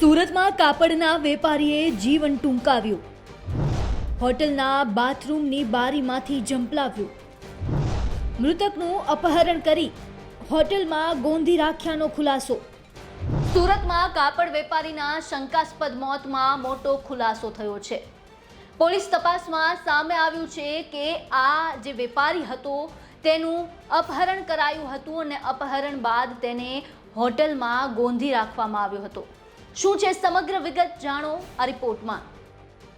સુરતમાં કાપડના વેપારીએ જીવન ટૂંકાવ્યું. હોટલના બાથરૂમની બારીમાંથી ઝંપલાવ્યું. મૃતકનું અપહરણ કરી હોટલમાં ગોંધી રાખ્યાનો ખુલાસો. સુરતમાં કાપડ વેપારીના શંકાસ્પદ મોતમાં મોટો ખુલાસો થયો છે. પોલીસ તપાસમાં સામે આવ્યું છે કે આ જે વેપારી હતો, તેનું અપહરણ કરાયું હતું અને અપહરણ બાદ તેને હોટલમાં ગોંધી રાખવામાં આવ્યો હતો. શું છે સમગ્ર વિગત જાણો આ રિપોર્ટમાં.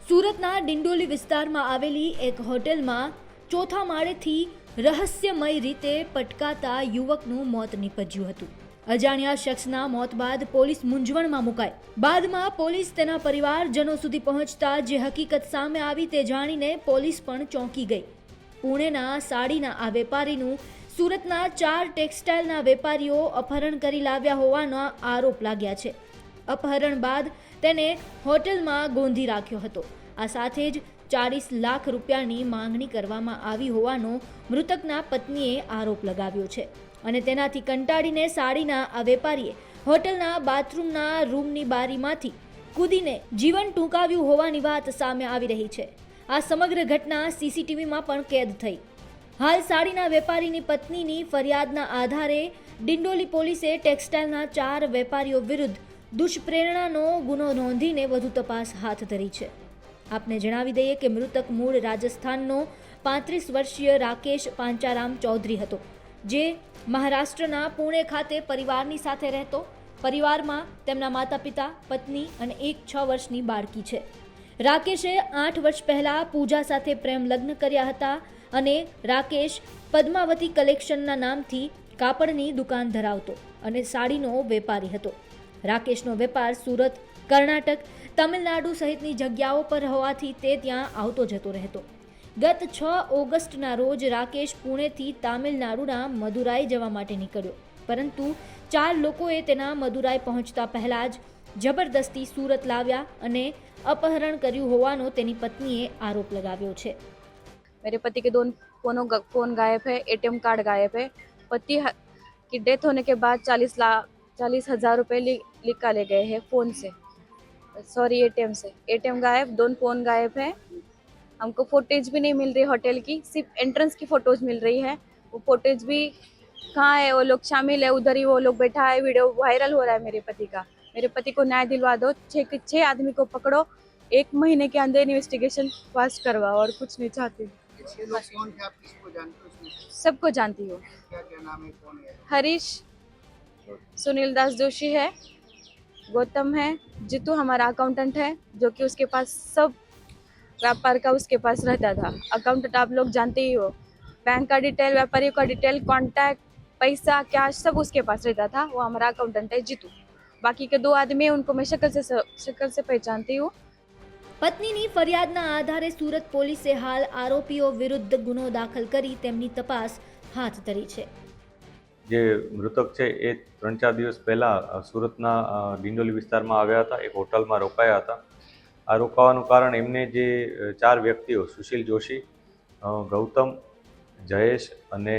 સુરતના ડિંડોલી વિસ્તારમાં આવેલી એક હોટેલમાં ચોથા માળેથી રહસ્યમય રીતે પટકાતા યુવકનું મોત નીપજ્યું હતું. અજાણ્યા શખ્સના મોત બાદ પોલીસ મૂંઝવણમાં મુકાઈ. બાદમાં પોલીસ તેના પરિવારજનો સુધી પહોંચતા જે હકીકત સામે આવી તે જાણીને પોલીસ પણ ચોંકી ગઈ. પુણેના સાડીના આ વેપારીનું સુરતના ચાર ટેક્સટાઇલના વેપારીઓ અપહરણ કરી લાવ્યા હોવાના આરોપ લાગ્યા છે. અપહરણ બાદ તેને હોટલમાં ગોંધી રાખ્યો હતો. આ સાથે જ ચાળીસ લાખ રૂપિયાની માંગણી કરવામાં આવી હોવાનો મૃતકના પત્નીએ આરોપ લગાવ્યો છે અને તેનાથી કંટાળીને સાડીના આ વેપારીએ હોટલના બાથરૂમના રૂમની બારીમાંથી કૂદીને જીવન ટૂંકાવ્યું હોવાની વાત સામે આવી રહી છે. આ સમગ્ર ઘટના સીસીટીવીમાં પણ કેદ થઈ. હાલ સાડીના વેપારીની પત્નીની ફરિયાદના આધારે ડિંડોલી પોલીસે ટેક્સટાઇલના ચાર વેપારીઓ વિરુદ્ધ દુષ્પ્રેરણાનો ગુનો નોંધીને વધુ તપાસ હાથ ધરી છે. આપને જણાવી દઈએ કે મૃતક મૂળ રાજસ્થાનનો પાંત્રીસ વર્ષીય રાકેશ પાંચારામ ચૌધરી હતો, જે મહારાષ્ટ્રના પુણે ખાતે પરિવારની સાથે રહેતો, પરિવારમાં તેમના માતા પિતા પત્ની અને એક છ વર્ષની બાળકી છે. રાકેશે આઠ વર્ષ પહેલા પૂજા સાથે પ્રેમ લગ્ન કર્યા હતા અને રાકેશ પદ્માવતી કલેક્શનના નામથી કાપડની દુકાન ધરાવતો અને સાડીનો વેપારી હતો. રાકેશનો વેપાર સુરત કર્ણાટક તમિલનાડુ સહિતની જગ્યાઓ પર હોવાથી તે ત્યાં આવતો જતો રહેતો ગત છ ઓગસ્ટના રોજ રાકેશ પુણેથી તામિલનાડુના મદુરાઈ જવા માટે નીકળ્યો પરંતુ ચાર લોકોએ તેના મદુરાઈ પહોંચતા પહેલા જ જબરદસ્તી સુરત લાવ્યા અને અપહરણ કર્યું હોવાનો તેની પત્નીએ આરોપ લગાવ્યો છે मेरे पति के दोनों फोनों ग- फोन गायब है एटीएम कार्ड गायब है पति ह- की डेथ होने के बाद चालीस लाख चालीस हज़ार रुपये निकाले गए हैं फ़ोन से। सॉरी एटीएम से। एटीएम गायब दोनों फ़ोन गायब है। हमको फोटेज भी नहीं मिल रही होटल की सिर्फ़ एंट्रेंस की फ़ोटोज मिल रही है। वो फोटेज भी कहाँ है? वो लोग शामिल है उधर ही वो लोग बैठा है वीडियो वायरल हो रहा है मेरे पति का। मेरे पति को न्याय दिलवा दो छः के छः आदमी को पकड़ो एक महीने के अंदर इन्वेस्टिगेशन फास्ट करवाओ और कुछ नहीं चाहती। सबको जानती है? हरीश। सुनील दास जोशी है गौतम है जीतू हमारा अकाउंटेंट है जो कि उसके पास सब व्यापार का उसके पास रहता था अकाउंटेंट आप लोग जानते ही हो बैंक का डिटेल व्यापारियों का डिटेल कॉन्टैक्ट पैसा कैश सब उसके पास रहता था वो हमारा अकाउंटेंट है जीतू बाकी के दो आदमी हैं उनको मैं शक्ल से शक्ल से पहचानती हूँ પત્નીની ફરિયાદના આધારે સુરત પોલીસે હાલ આરોપીઓ વિરુદ્ધ ગુનો દાખલ કરી તેમની તપાસ હાથ ધરી છે જે મૃતક છે એ ત્રણ ચાર દિવસ પહેલાં સુરતના ડિંડોલી વિસ્તારમાં આવ્યા હતા, એક હોટલમાં રોકાયા હતા. આ રોકાવાનું કારણ એમને જે ચાર વ્યક્તિઓ, સુશીલ જોશી ગૌતમ, જયેશ અને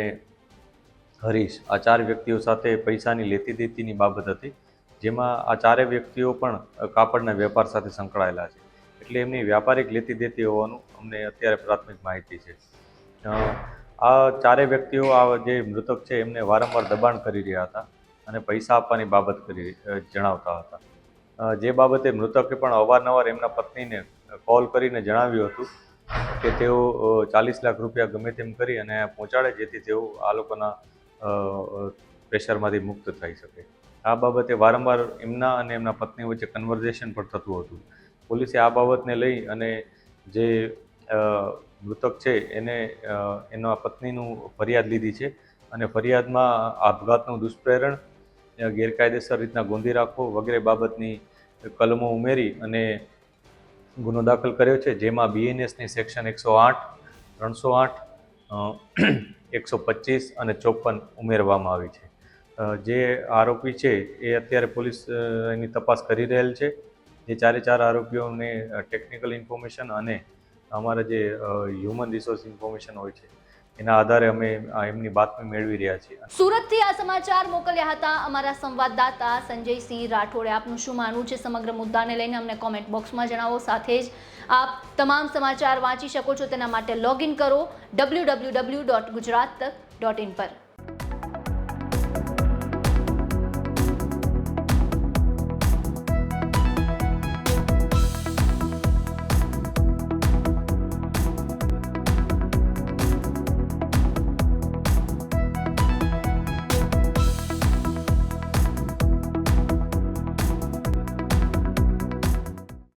હરીશ, આ ચાર વ્યક્તિઓ સાથે પૈસાની લેતી દેતીની બાબત હતી, જેમાં આ ચારે વ્યક્તિઓ પણ કાપડના વેપાર સાથે સંકળાયેલા છે. એટલે એમની વ્યાપારિક લેતી દેતી હોવાનું અમને અત્યારે પ્રાથમિક માહિતી છે. આ ચારે વ્યક્તિઓ આ જે મૃતક છે, એમને વારંવાર દબાણ કરી રહ્યા હતા અને પૈસા આપવાની બાબત કરી જણાવતા હતા. જે બાબતે મૃતકે પણ અવારનવાર એમના પત્નીને કોલ કરીને જણાવ્યું હતું કે તેઓ ચાલીસ લાખ રૂપિયા ગમે તેમ કરી અને પહોંચાડે જેથી તેઓ આ લોકોના પ્રેશરમાંથી મુક્ત થઈ શકે. આ બાબતે વારંવાર એમના અને એમના પત્ની વચ્ચે કન્વર્ઝેશન પણ થતું હતું. પોલીસે આ બાબતને લઈ અને જે મૃતક છે, એને એના પત્નીનું ફરિયાદ લીધી છે અને ફરિયાદમાં આપઘાતનું દુષ્પ્રેરણ ગેરકાયદેસર રીતના ગોંધી રાખવો વગેરે બાબતની કલમો ઉમેરી અને ગુનો દાખલ કર્યો છે, જેમાં બીએનએસની સેક્શન એકસો આઠ, ત્રણસો આઠ એકસો પચીસ અને ચોપન ઉમેરવામાં આવી છે. જે આરોપી છે, એ અત્યારે પોલીસ એની તપાસ કરી રહેલ છે. જે ચારે ચાર આરોપીઓને ટેકનિકલ ઇન્ફોર્મેશન અને અમારા જે હ્યુમન રિસોર્સ ઇન્ફોર્મેશન હોય છે, એના આધારે અમે એમની બાતમી મેળવી રહ્યા છીએ. સુરતથી આ સમાચાર મોકલ્યા હતા અમારા સંવાદદાતા સંજયસિંહ રાઠોડે. આપનું શું માનવું છે સમગ્ર મુદ્દાને લઈને અમને કોમેન્ટ બોક્સમાં જણાવો. સાથે જ આપ તમામ સમાચાર વાંચી શકો છો. તેના માટે લોગિન કરો W W W dot Gujarat તક ડોટ ઇન પર.